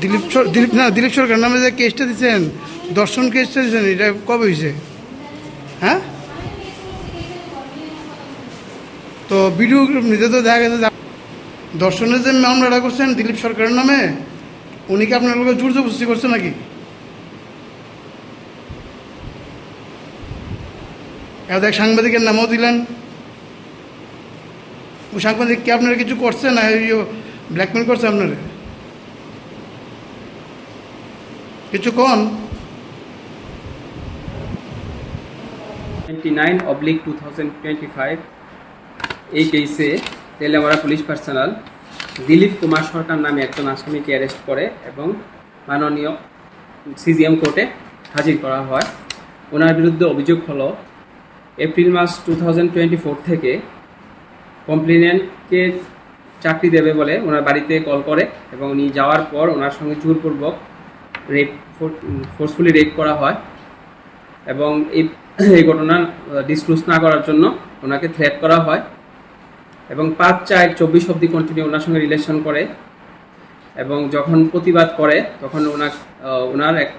দিলীপ দিলীপ, না, দিলীপ সরকার নামে যে কেসটা দিচ্ছেন দর্শন কেসটা দিচ্ছেন এটা কবে হয়েছে হ্যাঁ? তো ভিডিও নিজে তো দেখা গেছে দর্শনের যে মামলাটা করছেন দিলীপ সরকারের নামে, উনি কি আপনার লোকের জোর জবস্তি করছে নাকি? এক সাংবাদিকের নামও দিলেন। সাংবাদিক কি আপনারা কিছু করছে না ব্ল্যাকমেল করছে আপনারা? কিছু কন? Twenty nine oblique two thousand twenty five এই কেসে তেলেমারা পুলিশ পার্সোনাল দিলীপ কুমার সরকার নামে একজন আসামিকে অ্যারেস্ট করে এবং মাননীয় সিজিএম কোর্টে হাজির করা হয়। ওনার বিরুদ্ধে অভিযোগ হলো, এপ্রিল মাস টু থাউজেন্ড টোয়েন্টি ফোর থেকে কমপ্লেনেন্টকে চাকরি দেবে বলে ওনার বাড়িতে কল করে এবং উনি যাওয়ার পর ওনার সঙ্গে জোরপূর্বক রেপ ফোর্সফুলি রেপ করা হয় এবং এই এই ঘটনা ডিসক্লোজ না করার জন্য ওনাকে থ্রেট করা হয় এবং পাঁচ চার চব্বিশ অব্দি কন্টিনিউ ওনার সঙ্গে রিলেশন করে এবং যখন প্রতিবাদ করে তখন ওনার ওনার এক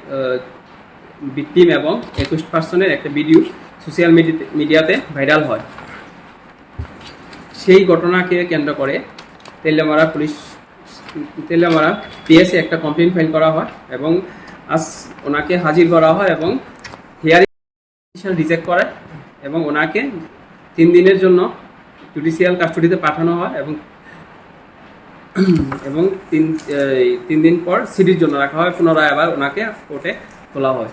ভিকটিম এবং একুশ পার্সনের একটা ভিডিও সোশ্যাল মিডিয়াতে ভাইরাল হয়। সেই ঘটনাকে কেন্দ্র করে তেলেমারা পুলিশ, তেলেমারা পিএসে একটা কমপ্লেন ফাইল করা হয় এবং আজ ওনাকে হাজির করা হয় এবং হিয়ারিং রিজেক্ট করে এবং ওনাকে তিন দিনের জন্য জুডিশিয়াল কাস্টডিতে পাঠানো হয় এবং এবং তিন তিন দিন পর সিডির জন্য রাখা হয়। পুনরায় আবার ওনাকে কোর্টে তোলা হয়।